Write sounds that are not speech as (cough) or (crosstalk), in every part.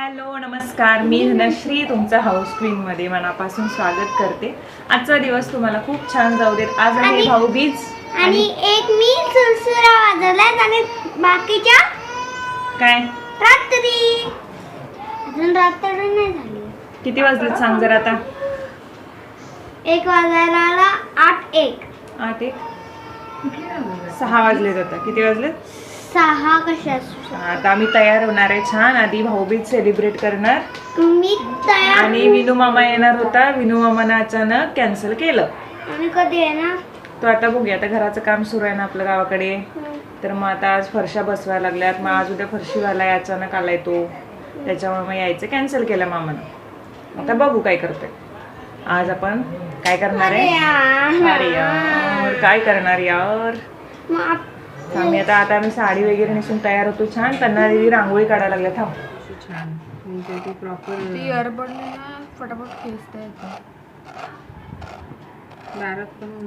Hello नमस्कार. मी धनश्री तुमचं house क्वीनमध्ये मनापासून स्वागत करते. आजचा दिवस तुम्हाला खूप छान जाऊ देत. आज आहे भाऊबीज आणि एक मी सुरसुरा वाजवलाय आणि बाकीच्या काय? रात्री. अजून रात्र नाही झाली. किती वाजलेत सांग जर आता? एक वाजायला आला आठ एक. आठ एक? सहा वाजलेत आता. किती वाजलेत? सहा कशा आता आम्ही तयार होणार आहे छान. आधी भाऊबीज सेलिब्रेट करणार. मी तयार आणि विनू मामा येणार होता. विनू मामानं अचानक कॅन्सल केलं. आम्ही कधी येणार? तो आता बघूया. आता घराचं काम सुरू आहे ना आपलं गावाकडे. तर मग आता आज फरशा बसवायला लागल्यात. मग आज उद्या फरशीवाला आहे, अचानक आलाय तो. त्याच्यामुळे मग यायचं कॅन्सल केलं मामानं. आता बघू काय करतोय. आज आपण काय करणार आहे? अरे यार काय करणार यार? मग आप- आम्ही आता आता आम्ही साडी वगैरे नेसून तयार होतो छान. त्यांना दिदी रांगोळी काढायला लागल्या. थांब. ती इयरबडने ना फटाफट खेचता येतं. दारात पण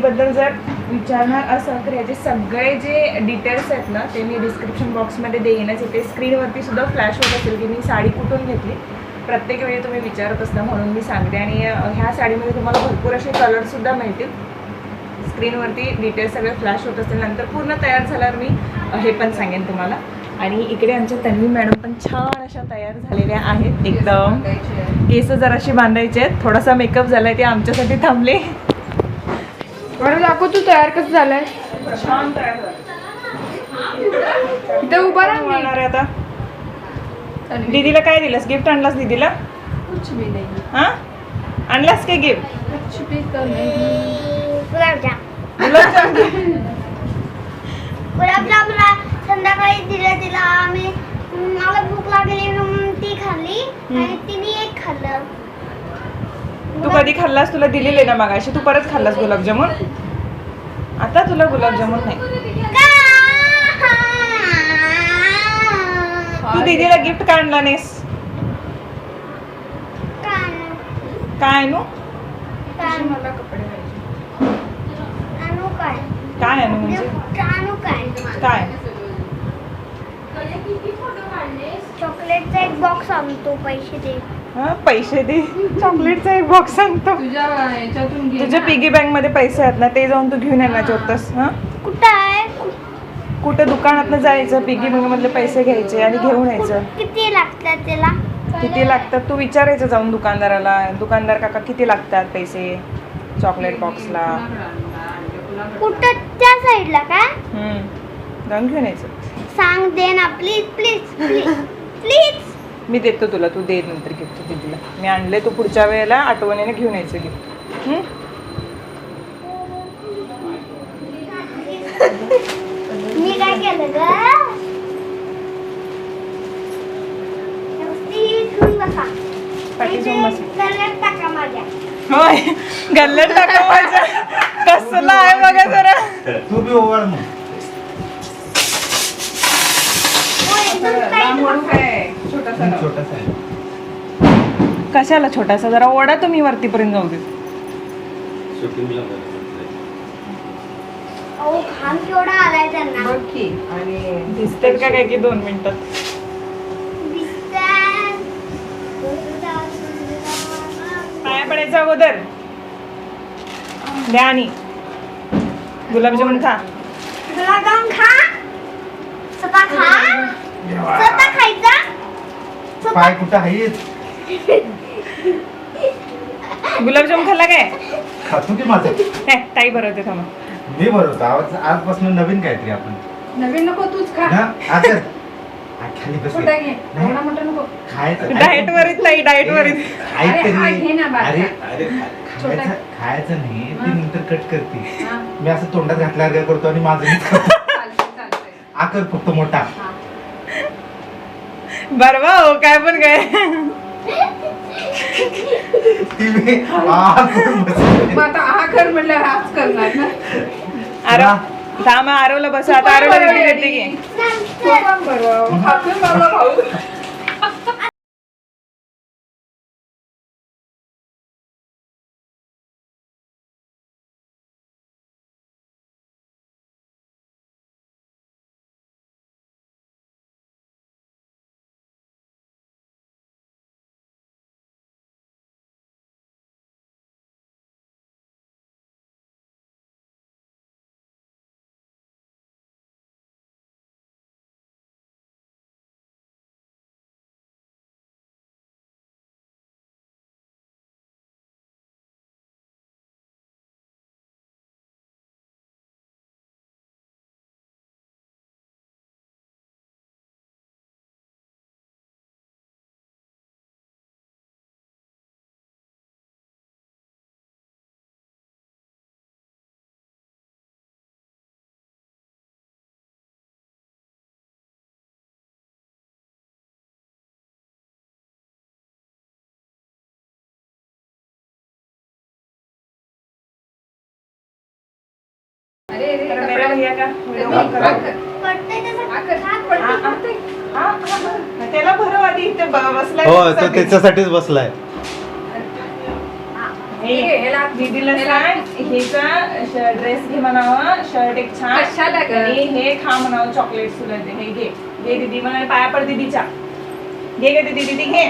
साडीबद्दल जर विचारणार असाल तर ह्याचे सगळे जे डिटेल्स आहेत ना ते मी डिस्क्रिप्शन बॉक्समध्ये देईनच इथे स्क्रीनवरती सुद्धा फ्लॅश होत असेल की मी साडी कुठून घेतली. प्रत्येक वेळी तुम्ही विचारत असता म्हणून मी सांगते. आणि ह्या साडीमध्ये तुम्हाला भरपूर असे कलरसुद्धा मिळतील. स्क्रीनवरती डिटेल्स सगळे फ्लॅश होत असतील. नंतर पूर्ण तयार झाल्यावर मी हे पण सांगेन तुम्हाला. आणि इकडे आमच्या तन्वी मॅडम पण छान अशा तयार झालेल्या आहेत. एकदम केस जराशी बांधायचे आहेत. थोडासा मेकअप झालाय ते आमच्यासाठी थांबले. बरं दाखव तू तयार कसं झालंय? छान तयार इथे उभा राहा मी. होणार आहे आता. दीदीला काय दिलंस? गिफ्ट आणलास दीदीला? कुछ भी नाही. हा? आणलास काय गिफ्ट कुछ भी तो नाही. गुलाबजाम. संध्याकाळी दिलं तिला आम्ही मला भूक लागली म्हणून ती खाल्ली आणि तिने एक खाल्लं. तू कधी खाल्लास? तुला दिलेले ना मागाशी. तू परत खाल्लास गुलाबजामुन? आता तुला गुलाबजामुन नाही. तू दीदीला गिफ्ट का आणला नाहीस? काय आणू? आणू काय? आणू म्हणजे? काय? चॉकलेटचा एक बॉक्स आणतो पैसे दे. पैसे दे. चॉकलेटचा एक बॉक्स आणतो तुझ्या याच्यातून घे तुझ्या ना. पिगी बँकमध्ये पैसे आहेत ना ते जाऊन तू घेऊन येण्याचे होतस हा? कुठं आहे? कुठं दुकानात जायचं? पिगी बँक मधले पैसे घ्यायचे आणि घेऊन यायचं. किती लागतात त्याला? किती लागतात? तू विचारायचं जाऊन दुकानदाराला. दुकानदार काका किती लागतात पैसे? चॉकलेट बॉक्सला कुठं? त्या साईडला काय हम्म. जाऊन घेऊन यायचं. सांग दे ना. प्लीज प्लीज प्लीज प्लीज मी देतो तुला तू दे नंतर गिफ्ट दीदीला मी आणले तू पुढच्या वेळेला आठवणीने घेऊन यायचं गिफ्ट (laughs) मी काय केलं ग? टाका माझ्या. होय. गल्ल्यात टाका माझ्या. कसलं आहे बघा जरा. तू बी ओवाळ मग हो, एकदम tight बसा. छोटासा आहे. कशाला छोटासा? जरा ओढा तुम्ही वरतीपर्यंत जाऊ दे अहो घाम केवढा आलाय त्यांना. दिसतेत का काय की दोन मिनिटात. पाया पडायचं अगोदर. द्या आणि. गुलाबजामुन खा. गुलाबजाम खा. स्वतः खा. स्वतः खायचा? स्वतः? पाय कुठं आहेत गुलाबजाम खाल्ला काय? खातो की माझं? हे, ताई बरं होते थांबा. मी बरोबर आज आजपासून नवीन काहीतरी आपण. नवीन नको तूच खा. ना आज आ, खाली बस छोटा घे एवढा मोठा नको. खायचं डाएट डाएट आहेत. अरे, हा घे ना बाळा. अरे अरे खायचं खायचं नाही. ती नंतर कट करते. हा. मी असं तोंडात घातल्यावर काय करतो आणि माझं मीच खातो. आकर फक्त मोठा. बरवा हो काय पण काय. मग आता हा कर म्हटलं हाच करणार ना. थांब आरवला बस आता आरवला रेडी करते की. हातून बाबा भाऊ. (laughs) हा, हा. त्याला भरव आधी इथे बसलाय हो तो त्याच्यासाठी. त्याच्यासाठीच बसलाय. हे, दीदीला ह्याला- सांग हेचा ड्रेस घे म्हणावा शर्ट एक छान? आणि हे खा म्हणावं चॉकलेट तुला हे घे. घे दीदी म्हणा पाया पड दीदीच्या. घे घे दीदी दीदी घे.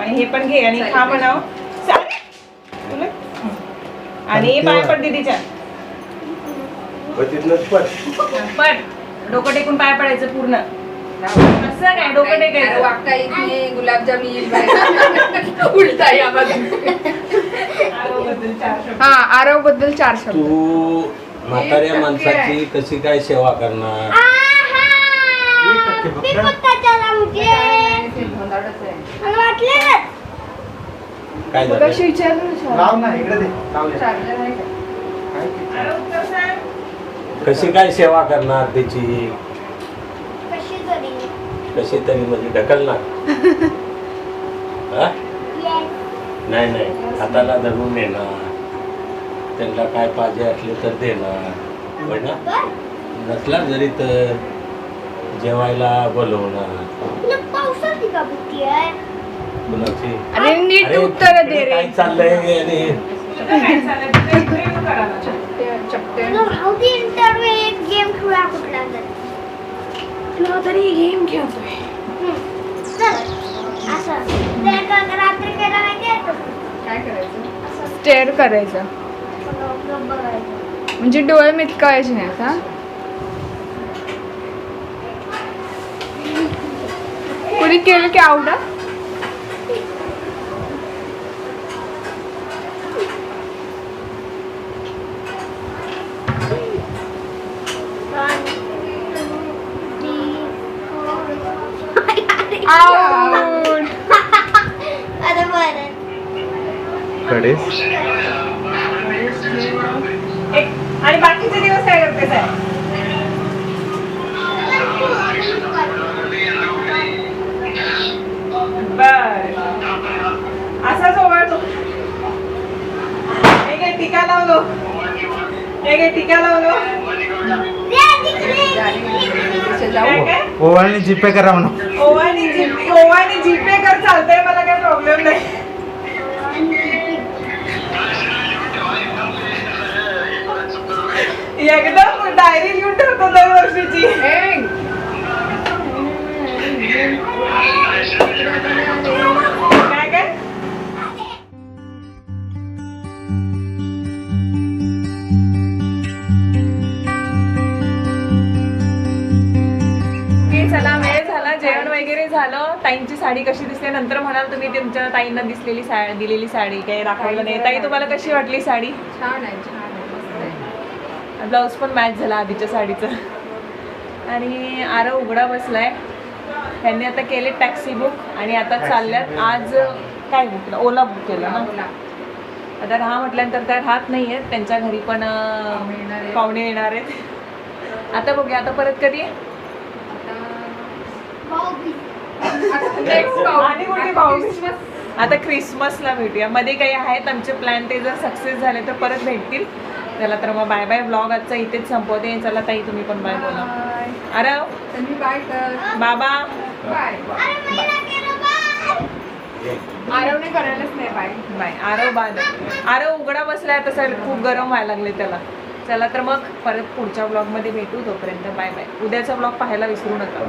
आणि हे पण घे आणि. खा म्हणावं. तुला? आणि पाया पड दीदीच्या. पण डोकं टेकून पाय पडायचं पूर्ण. असं काय डोकं टेकायचं? वागता येत नाही. गुलाबजाम येईल. उलटा. हा आरवबद्दल चार शब्द. तू म्हाताऱ्या माणसाची कशी काय सेवा करणार. काय झालं? अशी विचारलं ना शाळेत. लाव ना इकडे दे? काय ते? कशी काय सेवा करणार त्याची? कशी तरी. कशी तरी म्हणजे ढकलणार हा? Yes. नाही नाही. हाताला धरून नेणार त्यांना काय पाहिजे असले तर देणार. होय ना. नसला जरी तर जेवायला बोलवणार. तुला पावसाची का भीती आहे? कुणाची? अरे नीट अरे, उत्तर दे तिकडे रे. काय चाललंय? आणि काय चाललंय? तुझं. चपटे तुला भाऊ ती इंटरव्ह्यू एक गेम खेळूया कुठला तर तुला तरी गेम खेळतोय? काय करायचं? स्टेअर करायचं. म्हणजे डोळे मिटकायचे नाहीत हा? कुणी केलं की आवडा? कडे आणि बाकीचे दिवस काय करते साहेब? असाच ओवाळतो. हे घे टीका लावलो. हे घे टीका लावलो. काय काय? ओवाळणी जीपे करा म्हणा ओवानी जीपे ओवानी जीपे कर चालतंय मला काही प्रॉब्लेम नाही. एकदम डायरी लिहून ठेवतो काय काय? ओके चला वेळ झाला जेवण वगैरे झालं. ताईंची साडी कशी दिसते? नंतर म्हणाल तुम्ही तुमच्या ताईंना दिसलेली साडी दिलेली साडी. काही दाखवलं नाही. ताई तुम्हाला कशी वाटली साडी? छान आहे छान ब्लाऊज पण मॅच झाला आधीच्या साडीचं. आणि आरव उघडा बसलाय. त्यांनी आता केले टॅक्सी बुक आणि आता चालल्यात. आज काय बुक केलं? ओला बुक केलं ना. आता राहा म्हटल्यानंतर त्या राहत नाही आहेत त्यांच्या घरी पण पाहुणे येणार आहेत. आता बघूया. आता परत कधी? आणि कुठे आता क्रिसमसला भेटूया. मध्ये काही आहेत आमचे प्लॅन ते जर सक्सेस झाले तर परत भेटतील. चला तर मग बाय बाय ब्लॉग आजचा इथेच संपवते. चला ताई तुम्ही पण बाय बोला. अरे बाय कर. बाबा. बाय आरवने करायलाच नाही बाय बाय आरव बाद. आरव उघडा बसलाय तसं खूप गरम व्हायला लागले त्याला. चला तर मग परत पुढच्या ब्लॉगमध्ये भेटू तोपर्यंत बाय बाय. उद्याचा ब्लॉग पाहायला विसरू नका.